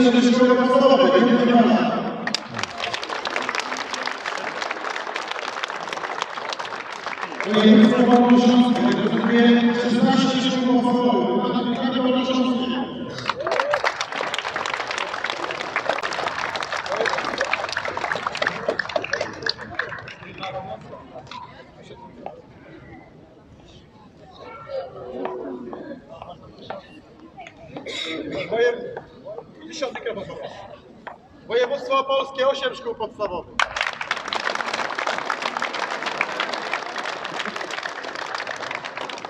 Oczywiście to się człowiek podstawowy, nie wygląda. Województwo Wolnośląskie reprezentuje 16 szkół podstawowych. Pan Wiktor Wolnośląski. Dziękuję. 10 Krakowa. Województwo Opolskie 8 szkół podstawowych.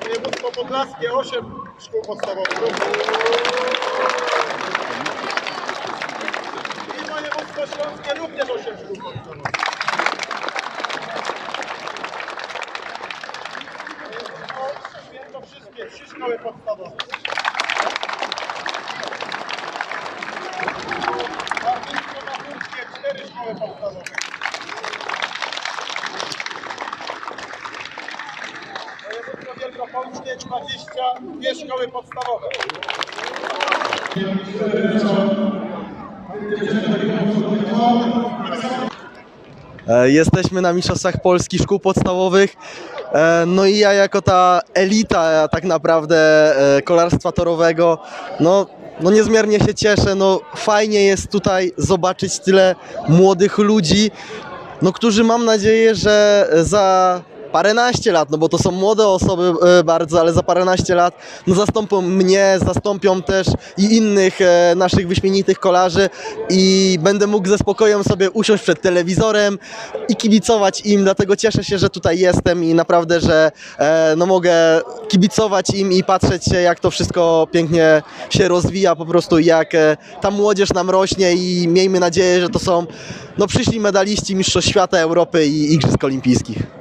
Województwo Podlaskie 8 szkół podstawowych. I województwo śląskie również 8 szkół podstawowych. To wszystkie trzy szkoły podstawowe. Wielkopolskie 22 szkoły podstawowe. E, Jesteśmy na Mistrzostwach Polski Szkół Podstawowych. E, No i ja jako ta elita tak naprawdę e, kolarstwa torowego, no, no niezmiernie się cieszę. No fajnie jest tutaj zobaczyć tyle młodych ludzi, no którzy mam nadzieję, że za paręnaście lat, no bo to są młode osoby e, bardzo, ale za paręnaście lat no zastąpią mnie, zastąpią też i innych e, naszych wyśmienitych kolarzy i będę mógł ze spokojem sobie usiąść przed telewizorem i kibicować im, dlatego cieszę się, że tutaj jestem i naprawdę, że e, no mogę kibicować im i patrzeć się jak to wszystko pięknie się rozwija po prostu jak ta młodzież nam rośnie i miejmy nadzieję, że to są no przyszli medaliści Mistrzostw Świata, Europy i Igrzysk Olimpijskich.